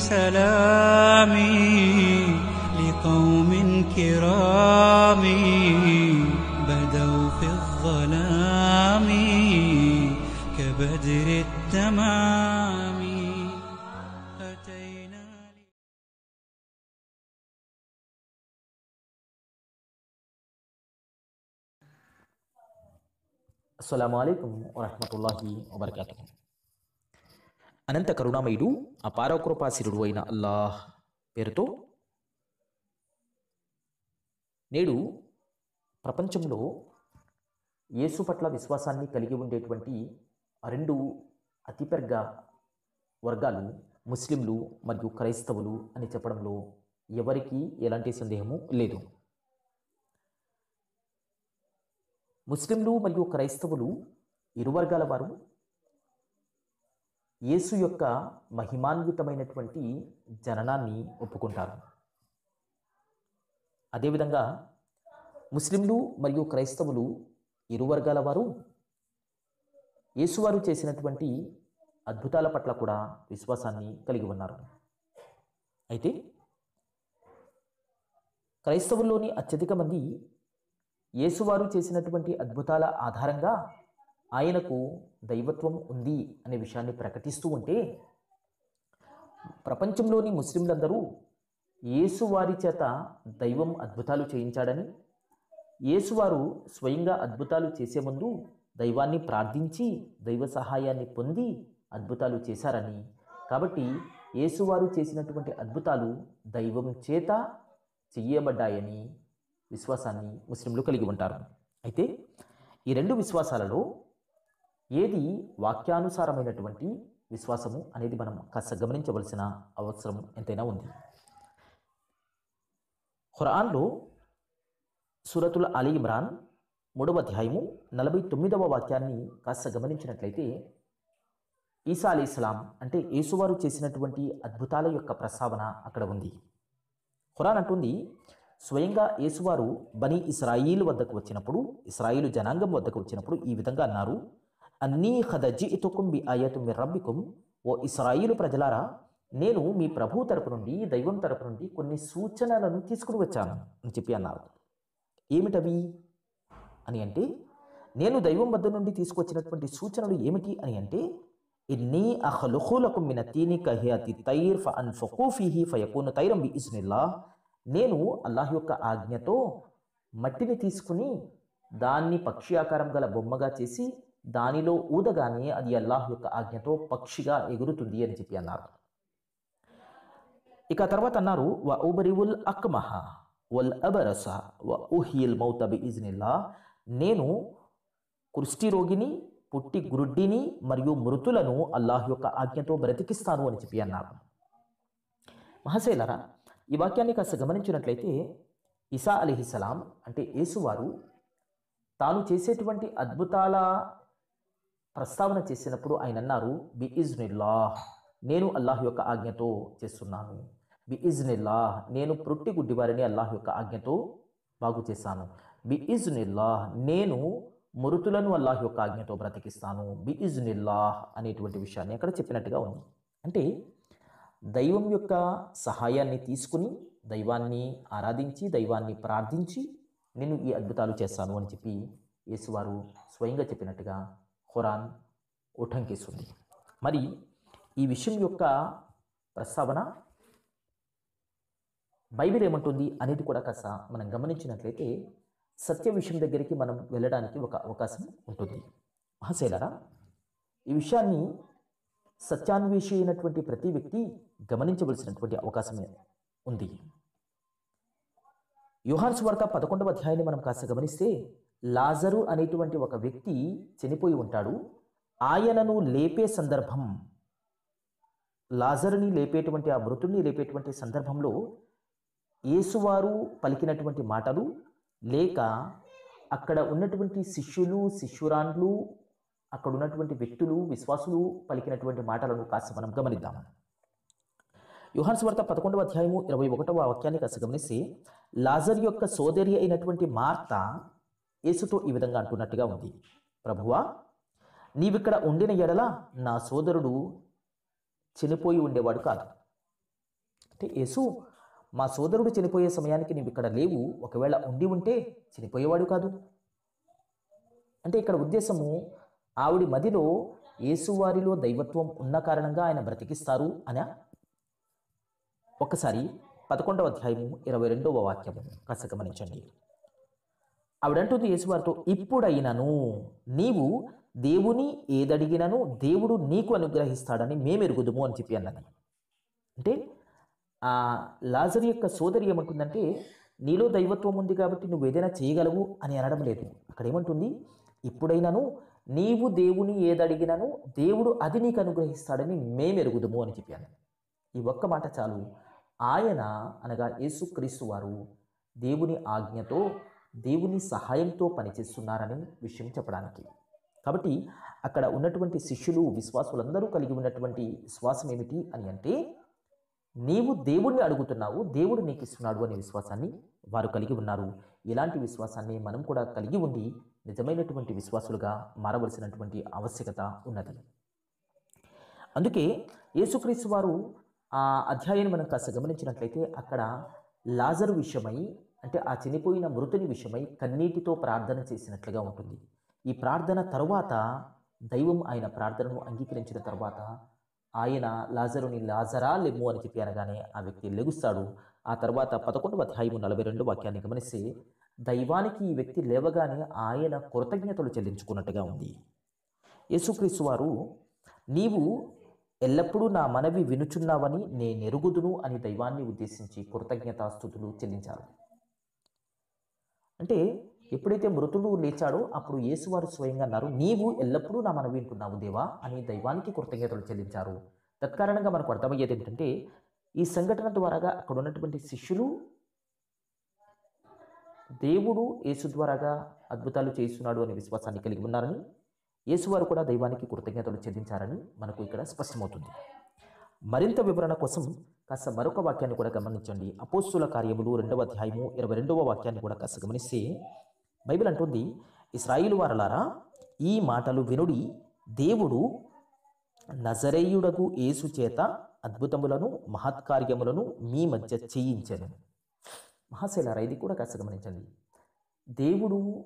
سلامي لقوم كرام بدوا في الظلام كبدر التمام. أتينا السلام عليكم ورحمة الله وبركاته. అనంత కరుణామయుడు అపారకృపాశిరుడు అయిన అల్లాహ్ పేరుతో నేడు ప్రపంచంలో యేసు పట్ల విశ్వాసాన్ని కలిగి ఉండేటువంటి రెండు అతిపెద్ద వర్గాలు ముస్లింలు మరియు క్రైస్తవులు అని చెప్పడంలో ఎవరికీ ఎలాంటి సందేహము లేదు. ముస్లింలు మరియు క్రైస్తవులు ఇరు వర్గాల వారు యేసు యొక్క మహిమాన్వితమైనటువంటి జననాన్ని ఒప్పుకుంటారు. అదేవిధంగా ముస్లింలు మరియు క్రైస్తవులు ఇరు వర్గాల వారు యేసువారు చేసినటువంటి అద్భుతాల పట్ల కూడా విశ్వాసాన్ని కలిగి ఉన్నారు. అయితే క్రైస్తవుల్లోని అత్యధిక మంది యేసువారు చేసినటువంటి అద్భుతాల ఆధారంగా ఆయనకు దైవత్వం ఉంది అనే విషయాన్ని ప్రకటిస్తూ ఉంటే ప్రపంచంలోని ముస్లింలందరూ యేసువారి చేత దైవం అద్భుతాలు చేయించాడని యేసువారు స్వయంగా అద్భుతాలు చేసే ముందు దైవాన్ని ప్రార్థించి దైవ సహాయాన్ని పొంది అద్భుతాలు చేశారని. కాబట్టి యేసువారు చేసినటువంటి అద్భుతాలు దైవం చేత చెయ్యబడ్డాయని విశ్వాసాన్ని ముస్లింలు కలిగి ఉంటారు. అయితే ఈ రెండు విశ్వాసాలలో ఏది వాక్యానుసారమైనటువంటి విశ్వాసము అనేది మనం కాస్త గమనించవలసిన అవసరం ఎంతైనా ఉంది. ఖురాన్లో సూరతుల్ అలీ ఇమ్రాన్ మూడవ అధ్యాయము నలభై తొమ్మిదవ వాక్యాన్ని కాస్త గమనించినట్లయితే ఈసా అలీ ఇస్లాం అంటే యేసువారు చేసినటువంటి అద్భుతాల యొక్క ప్రస్తావన అక్కడ ఉంది. ఖురాన్ అంటుంది స్వయంగా యేసువారు బనీ ఇస్రాయిల్ వద్దకు వచ్చినప్పుడు ఇస్రాయిలు జనాంగం వద్దకు వచ్చినప్పుడు ఈ విధంగా అన్నారు అన్నీ హదజి ఇతుకుం బి ఆయతు మీ రబ్బికుం. ఓ ఇస్రాయిలు ప్రజలారా నేను మీ ప్రభు తరపు నుండి దైవం తరపు నుండి కొన్ని సూచనలను తీసుకుని వచ్చాను అని చెప్పి అన్నారు. ఏమిటవి? అని అంటే నేను దైవం వద్ద నుండి తీసుకొచ్చినటువంటి సూచనలు ఏమిటి అని అంటే ఇన్ని అహలుహులకు మిన తీని కహియతి తైర్ ఫ అన్ ఫీహి ఫయకూను తైరం బి ఇస్నిల్లా నేను అల్లాహ్ యొక్క ఆజ్ఞతో మట్టిని తీసుకుని దాన్ని పక్షి ఆకారం గల బొమ్మగా చేసి దానిలో ఊదగానే అది అల్లాహ్ యొక్క ఆజ్ఞతో పక్షిగా ఎగురుతుంది అని చెప్పి అన్నారు. ఇక తర్వాత అన్నారు వ ఉబరివుల్ అక్మహ వల్ అబరస వ ఉహిల్ మౌత బి ఇజ్నిల్లా. నేను కుష్టి రోగిని పుట్టి గురుడ్డిని మరియు మృతులను అల్లాహ్ యొక్క ఆజ్ఞతో బ్రతికిస్తాను అని చెప్పి అన్నారు. మహసేలరా ఈ వాక్యాన్ని కాస్త గమనించినట్లయితే ఇసా అలీహిస్సలాం అంటే యేసువారు తాను చేసేటువంటి అద్భుతాల ప్రస్తావన చేసినప్పుడు ఆయన అన్నారు బి ఇజ్నిల్లా నేను అల్లాహ్ యొక్క ఆజ్ఞతో చేస్తున్నాను. బి ఇజ్నిల్లా నేను ప్రొట్టి గుడ్డివారిని అల్లాహ్ యొక్క ఆజ్ఞతో బాగు చేశాను. బి ఇజ్నిల్లా నేను మృతులను అల్లాహ్ యొక్క ఆజ్ఞతో బ్రతికిస్తాను. బి ఇజ్నిల్లా అనేటువంటి విషయాన్ని అక్కడ చెప్పినట్టుగా ఉంది. అంటే దైవం యొక్క సహాయాన్ని తీసుకుని దైవాన్ని ఆరాధించి దైవాన్ని ప్రార్థించి నేను ఈ అద్భుతాలు చేస్తాను అని చెప్పి యేసువారు స్వయంగా చెప్పినట్టుగా ఖురాన్ ఉటంకిస్తుంది. మరి ఈ విషయం యొక్క ప్రస్తావన బైబిల్ ఏమంటుంది అనేది కూడా కాస్త మనం గమనించినట్లయితే సత్య విషయం దగ్గరికి మనం వెళ్ళడానికి ఒక అవకాశం ఉంటుంది. మహాశైలరా ఈ విషయాన్ని సత్యాన్వేషి అయినటువంటి ప్రతి వ్యక్తి గమనించవలసినటువంటి అవకాశం ఉంది. యుహాన్స్ వార్త పదకొండవ అధ్యాయాన్ని మనం కాస్త గమనిస్తే లాజరు అనేటువంటి ఒక వ్యక్తి చనిపోయి ఉంటాడు. ఆయనను లేపే సందర్భం లాజరుని లేపేటువంటి ఆ మృతుడిని లేపేటువంటి సందర్భంలో యేసువారు పలికినటువంటి మాటలు లేక అక్కడ ఉన్నటువంటి శిష్యులు శిష్యురాండ్లు అక్కడ ఉన్నటువంటి వ్యక్తులు విశ్వాసులు పలికినటువంటి మాటలను కాస్త మనం గమనిద్దాం. యుహాన్ వార్త పదకొండవ అధ్యాయము ఇరవై ఒకటవ వాక్యాన్ని కాస్త గమనిస్తే లాజర్ యొక్క సోదరి అయినటువంటి మార్త యేసుతో ఈ విధంగా అంటున్నట్టుగా ఉంది. ప్రభువా నీవిక్కడ ఉండిన ఎడల నా సోదరుడు చనిపోయి ఉండేవాడు కాదు. అంటే యేసు మా సోదరుడు చనిపోయే సమయానికి నీవు ఇక్కడ లేవు. ఒకవేళ ఉండి ఉంటే చనిపోయేవాడు కాదు. అంటే ఇక్కడ ఉద్దేశము ఆవిడి మదిలో యేసువారిలో దైవత్వం ఉన్న కారణంగా ఆయన బ్రతికిస్తారు అనా? ఒకసారి పదకొండవ అధ్యాయము ఇరవై రెండవ వాక్యము కాస్త గమనించండి ఆవిడంటుంది యేసువారితో ఇప్పుడైనను నీవు దేవుని ఏదడిగినను దేవుడు నీకు అనుగ్రహిస్తాడని మేమెరుగుదుము అని చెప్పి అన్నది. అంటే ఆ లాజర్ యొక్క సోదరి ఏమంటుందంటే నీలో దైవత్వం ఉంది కాబట్టి నువ్వు ఏదైనా చేయగలవు అని అనడం లేదు. అక్కడ ఏమంటుంది ఇప్పుడైనాను నీవు దేవుని ఏదడిగినను దేవుడు అది నీకు అనుగ్రహిస్తాడని మేమెరుగుదుము అని చెప్పాను ఈ ఒక్క మాట చాలు. ఆయన అనగా యేసుక్రీస్తు వారు దేవుని ఆజ్ఞతో దేవుని సహాయంతో పనిచేస్తున్నారని విషయం చెప్పడానికి. కాబట్టి అక్కడ ఉన్నటువంటి శిష్యులు విశ్వాసులందరూ కలిగి ఉన్నటువంటి విశ్వాసం ఏమిటి అని అంటే నీవు దేవుణ్ణి అడుగుతున్నావు దేవుడు నీకు ఇస్తున్నాడు అనే విశ్వాసాన్ని వారు కలిగి ఉన్నారు. ఇలాంటి విశ్వాసాన్ని మనం కూడా కలిగి ఉండి నిజమైనటువంటి విశ్వాసులుగా మారవలసినటువంటి ఆవశ్యకత ఉన్నది. అందుకే యేసుక్రీస్తు వారు ఆ అధ్యాయాన్ని మనం కాస్త గమనించినట్లయితే అక్కడ లాజరు విషయమై అంటే ఆ చనిపోయిన మృతుని విషయమై కన్నీటితో ప్రార్థన చేసినట్లుగా ఉంటుంది. ఈ ప్రార్థన తరువాత దైవం ఆయన ప్రార్థనను అంగీకరించిన తర్వాత ఆయన లాజరుని లాజరా లెమ్ము అని చెప్పి అనగానే ఆ వ్యక్తి లెగుస్తాడు. ఆ తర్వాత పదకొండవ అధ్యాయము నలభై రెండు వాక్యాన్ని గమనిస్తే దైవానికి ఈ వ్యక్తి లేవగానే ఆయన కృతజ్ఞతలు చెల్లించుకున్నట్టుగా ఉంది. యేసుక్రీస్తు వారు నీవు ఎల్లప్పుడూ నా మనవి వినుచున్నావని నేనెరుగుదును అని దైవాన్ని ఉద్దేశించి కృతజ్ఞతాస్థుతులు చెల్లించారు. అంటే ఎప్పుడైతే మృతుడు లేచాడో అప్పుడు యేసువారు స్వయంగా అన్నారు నీవు ఎల్లప్పుడూ నా మనవి వింటున్నావు దేవా అని దైవానికి కృతజ్ఞతలు చెల్లించారు. తత్కారణంగా మనకు అర్థమయ్యేది ఏంటంటే ఈ సంఘటన ద్వారాగా అక్కడ ఉన్నటువంటి శిష్యులు దేవుడు యేసు ద్వారాగా అద్భుతాలు చేస్తున్నాడు అనే విశ్వాసాన్ని కలిగి ఉన్నారని యేసువారు కూడా దైవానికి కృతజ్ఞతలు చెల్లించారని మనకు ఇక్కడ స్పష్టమవుతుంది. మరింత వివరణ కోసం కాస్త మరొక వాక్యాన్ని కూడా గమనించండి. అపోస్తుల కార్యములు రెండవ అధ్యాయము ఇరవై రెండవ వాక్యాన్ని కూడా కాస్త గమనిస్తే బైబిల్ అంటుంది ఇస్రాయిలు వారలారా ఈ మాటలు వినుడి దేవుడు నజరేయుడగు యేసు చేత అద్భుతములను మహత్కార్యములను మీ మధ్య చేయించను. మహాశైలారా ఇది కూడా కాస్త గమనించండి. దేవుడు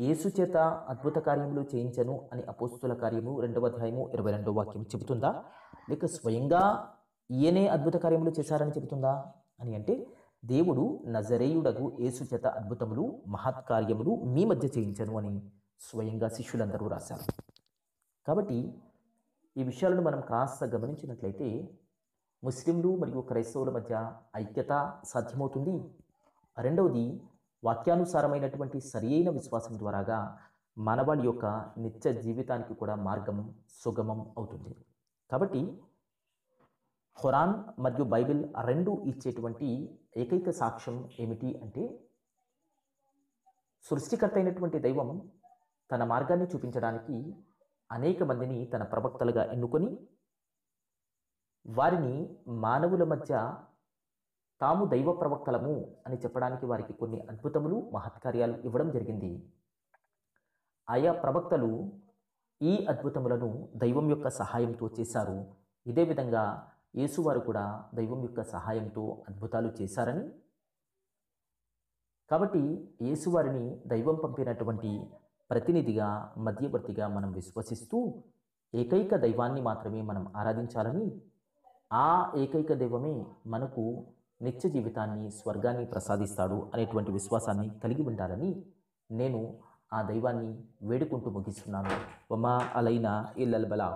యేసు చేత అద్భుత కార్యములు చేయించను అని అపోస్తుల కార్యము రెండవ అధ్యాయము ఇరవై రెండవ వాక్యం చెబుతుందా? లేక స్వయంగా ఈయనే అద్భుత కార్యములు చేశారని చెబుతుందా? అని అంటే దేవుడు నజరేయుడగు యేసు చేత అద్భుతములు మహత్కార్యములు మీ మధ్య చేయించను అని స్వయంగా శిష్యులందరూ రాశారు. కాబట్టి ఈ విషయాలను మనం కాస్త గమనించినట్లయితే ముస్లింలు మరియు క్రైస్తవుల మధ్య ఐక్యత సాధ్యమవుతుంది. రెండవది వాక్యానుసారమైనటువంటి సరి అయిన విశ్వాసం ద్వారాగా మానవాళి యొక్క నిత్య జీవితానికి కూడా మార్గం సుగమం అవుతుంది. కాబట్టి ఖురాన్ మరియు బైబిల్ రెండు ఇచ్చేటువంటి ఏకైక సాక్ష్యం ఏమిటి అంటే సృష్టికర్త అయినటువంటి దైవం తన మార్గాన్ని చూపించడానికి అనేక మందిని తన ప్రవక్తలుగా ఎన్నుకొని వారిని మానవుల మధ్య తాము దైవ ప్రవక్తలము అని చెప్పడానికి వారికి కొన్ని అద్భుతములు మహత్కార్యాలు ఇవ్వడం జరిగింది. ఆయా ప్రవక్తలు ఈ అద్భుతములను దైవం యొక్క సహాయంతో చేశారు. ఇదే విధంగా యేసువారు కూడా దైవం యొక్క సహాయంతో అద్భుతాలు చేశారని. కాబట్టి యేసువారిని దైవం పంపినటువంటి ప్రతినిధిగా మధ్యవర్తిగా మనం విశ్వసిస్తూ ఏకైక దైవాన్ని మాత్రమే మనం ఆరాధించాలని ఆ ఏకైక దైవమే మనకు నిత్య జీవితాన్ని స్వర్గాన్ని ప్రసాదిస్తాడు అనేటువంటి విశ్వాసాన్ని కలిగి ఉండాలని నేను ఆ దైవాన్ని వేడుకుంటూ ముగిస్తున్నాను. ఒమా అలైనా ఇల్లల్ బలా.